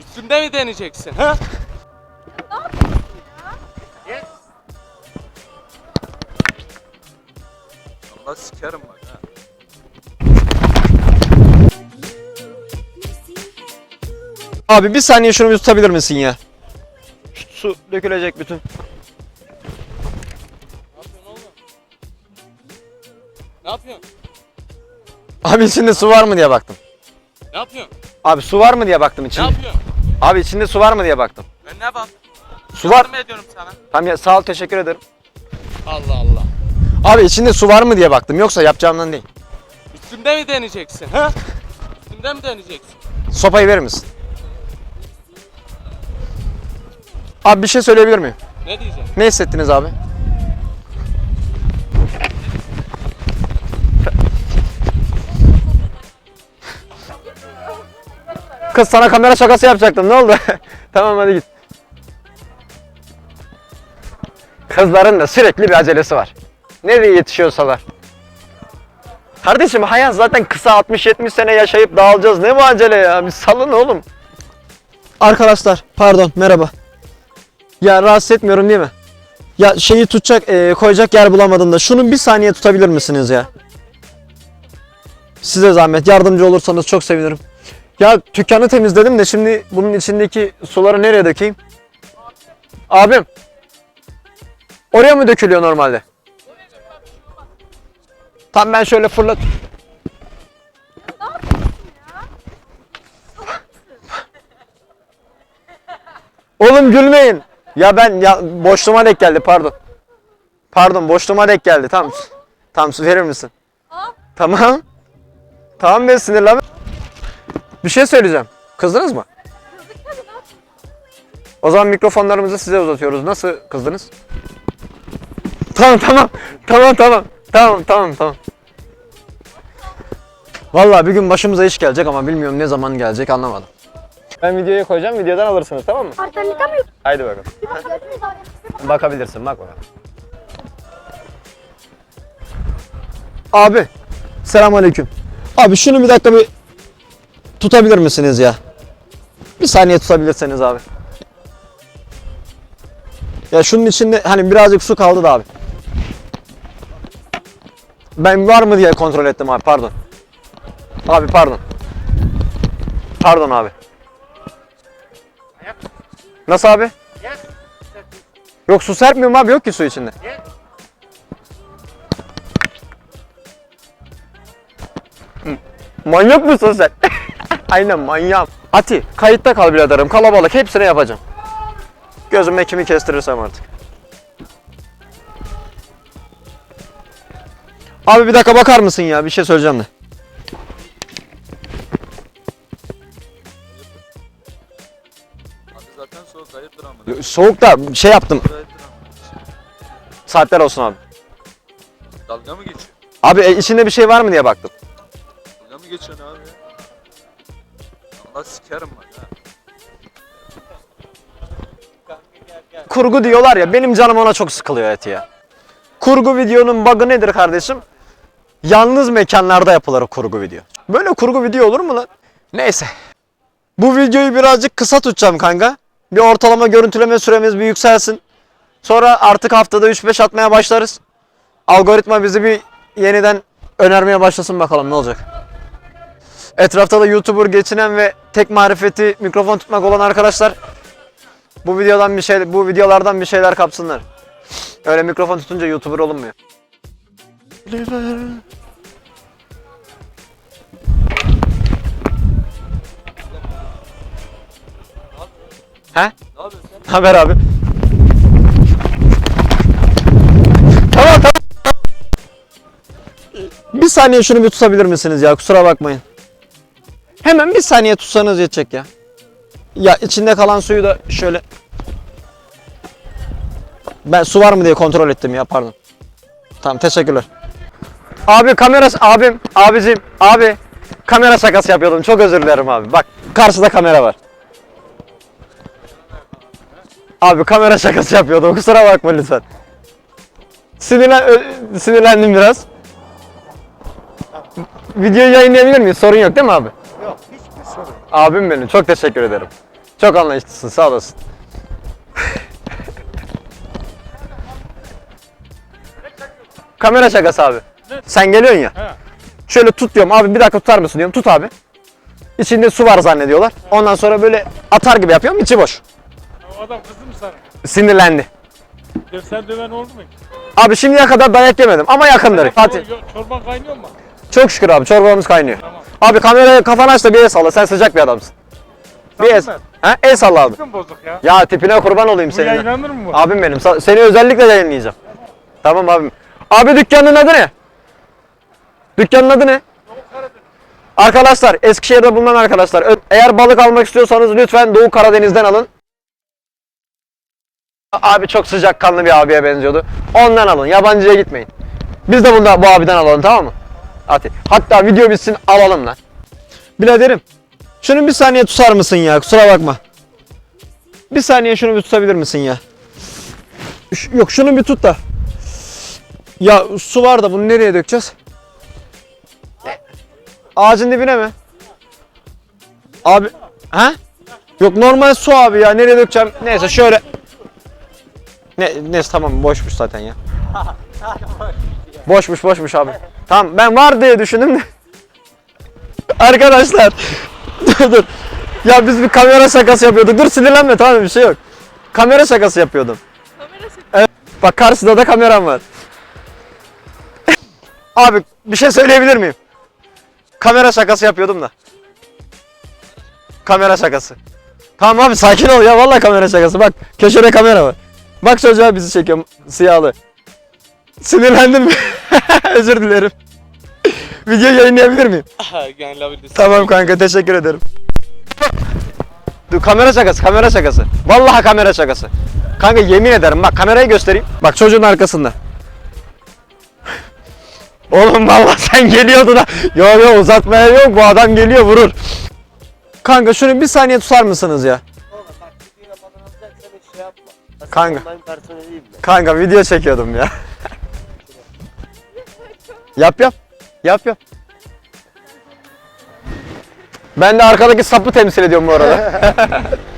Üstümde mi deneyeceksin? Ha? Allah sikerim bak ha. Abi bir saniye şunu bir tutabilir misin ya? Su dökülecek bütün. Ne yapıyorsun oğlum? Ne yapıyorsun? Abi içinde su var mı diye baktım. Ne yapıyorsun? Abi su var mı diye baktım Ne içinde. yapıyorsun? Abi içinde su var mı diye baktım. Ben ne bak? Su var. Yardım ediyorum sana. Tamam ya sağ ol teşekkür ederim. Allah Allah. Abi içinde su var mı diye baktım yoksa yapacağımdan değil. Üstümde mi deneyeceksin? Ha? Üstümde mi deneyeceksin? Sopayı verir misin? Abi bir şey söyleyebilir miyim? Ne diyeceğim? Ne hissettiniz abi? Kız sana kamera şakası yapacaktım. Ne oldu? tamam hadi git. Kızların da sürekli bir acelesi var. Nereye yetişiyorsalar. Kardeşim hayat zaten kısa 60-70 sene yaşayıp dağılacağız. Ne bu acele ya? Bir salın oğlum. Arkadaşlar pardon merhaba. Ya rahatsız etmiyorum değil mi? Ya şeyi tutacak, e, koyacak yer bulamadım da şunu bir saniye tutabilir misiniz ya? Size zahmet yardımcı olursanız çok sevinirim. Ya dükkanı temizledim de şimdi bunun içindeki suları nereye dökeyim? Abim. Oraya mı dökülüyor normalde? Tam ben şöyle fırlat. Oğlum gülmeyin. Ya ben ya boşluğuma denk geldi pardon. Pardon boşluğuma denk geldi. Tamam. Tamam su verir misin? Tamam. Tamam ben sinirlenme. Bir şey söyleyeceğim. Kızdınız mı? O zaman mikrofonlarımızı size uzatıyoruz. Nasıl kızdınız? Tamam tamam. Tamam tamam. Tamam tamam tamam. Vallahi bir gün başımıza iş gelecek ama bilmiyorum ne zaman gelecek anlamadım. Ben videoya koyacağım. Videodan alırsınız tamam mı? Artanika mı? Haydi bakalım. Bakabilirsin bak bakalım. Abi. Selamünaleyküm. Abi şunu bir dakika bir tutabilir misiniz ya? Bir saniye tutabilirseniz abi. Ya şunun içinde hani birazcık su kaldı da abi. Ben var mı diye kontrol ettim abi pardon. Abi pardon. Pardon abi. Nasıl abi? Yok su serpmiyorum abi yok ki su içinde. Manyak mısın sen? Aynen manyağım. Ati kayıtta kal biraderim kalabalık hepsini yapacağım. Gözüme kimi kestirirsem artık. Abi bir dakika bakar mısın ya bir şey söyleyeceğim de. Abi zaten soğuk ayıptır ama. Soğukta şey yaptım. Saatler olsun abi. Dalga mı geçiyor? Abi e, içinde bir şey var mı diye baktım. Dalga mı geçiyorsun abi? Allah sikerim ha. Kurgu diyorlar ya benim canım ona çok sıkılıyor eti ya. Kurgu videonun bug'ı nedir kardeşim? Yalnız mekanlarda yapılır kurgu video. Böyle kurgu video olur mu lan? Neyse. Bu videoyu birazcık kısa tutacağım kanka. Bir ortalama görüntüleme süremiz bir yükselsin. Sonra artık haftada 3-5 atmaya başlarız. Algoritma bizi bir yeniden önermeye başlasın bakalım ne olacak. Etrafta da YouTuber geçinen ve tek marifeti mikrofon tutmak olan arkadaşlar bu videodan bir şey bu videolardan bir şeyler kapsınlar. Öyle mikrofon tutunca YouTuber olunmuyor. He? Ne? Haber abi. Tamam tamam. Bir saniye şunu bir tutabilir misiniz ya? Kusura bakmayın. Hemen bir saniye tutsanız yetecek ya. Ya içinde kalan suyu da şöyle. Ben su var mı diye kontrol ettim ya pardon. Tamam teşekkürler. Abi kamera abim abicim abi kamera şakası yapıyordum çok özür dilerim abi. Bak karşıda kamera var. Abi kamera şakası yapıyordum kusura bakma lütfen. Sinirlen sinirlendim biraz. Videoyu yayınlayabilir miyiz? Sorun yok değil mi abi? Abim benim çok teşekkür ederim. Çok anlayışlısın sağ olasın. Kamera şakası abi. Sen geliyorsun ya. He. Şöyle tut diyorum abi bir dakika tutar mısın diyorum. Tut abi. İçinde su var zannediyorlar. Ondan sonra böyle atar gibi yapıyorum içi boş. O adam kızdı mı sana? Sinirlendi. Dövsen döven oldu mu? Abi şimdiye kadar dayak yemedim ama yakındır. Fatih. Çorban kaynıyor mu? Çok şükür abi çorbamız kaynıyor. Tamam. Abi kameraya kafanı aç da bir el salla. Sen sıcak bir adamsın. Bir el, ha, el salla abi. Sakın bozuk ya. Ya tipine kurban olayım Bu senin. yayınlanır mı bu? Abim benim. Seni özellikle yayınlayacağım. Tamam abim. Abi dükkanın adı ne? Dükkanın adı ne? Arkadaşlar Eskişehir'de bulunan arkadaşlar eğer balık almak istiyorsanız lütfen Doğu Karadeniz'den alın. Abi çok sıcakkanlı bir abiye benziyordu. Ondan alın. Yabancıya gitmeyin. Biz de bunda bu abiden alalım tamam mı? Hadi. Hatta video bitsin alalım lan. Biraderim. Şunu bir saniye tutar mısın ya? Kusura bakma. Bir saniye şunu bir tutabilir misin ya? Ş- yok şunu bir tut da. Ya su var da bunu nereye dökeceğiz? Ağacın dibine mi? Abi, ha? Yok normal su abi ya nereye dökeceğim? Neyse şöyle. Ne, neyse tamam boşmuş zaten ya. Boşmuş boşmuş abi. Tamam ben var diye düşündüm de. Arkadaşlar. dur dur. Ya biz bir kamera şakası yapıyorduk. Dur sinirlenme tamam bir şey yok. Kamera şakası yapıyordum. Evet, bak karşıda da kameram var. Abi bir şey söyleyebilir miyim? Kamera şakası yapıyordum da. Kamera şakası. Tamam abi sakin ol ya vallahi kamera şakası. Bak köşede kamera var. Bak çocuğa bizi çekiyor siyahlı. Sinirlendim mi? Özür dilerim. Video yayınlayabilir miyim? Yayınlayabilirsin. Tamam kanka teşekkür ederim. Dur kamera şakası, kamera şakası. Vallahi kamera şakası. Kanka yemin ederim bak kamerayı göstereyim. Bak çocuğun arkasında. Oğlum vallahi sen geliyordun ha. Yok yok uzatmaya yok bu adam geliyor vurur. Kanka şunu bir saniye tutar mısınız ya? Şey Kanka. Online personeliyim ben. Kanka video çekiyordum ya. Yap yap. Yap yap. Ben de arkadaki sapı temsil ediyorum bu arada.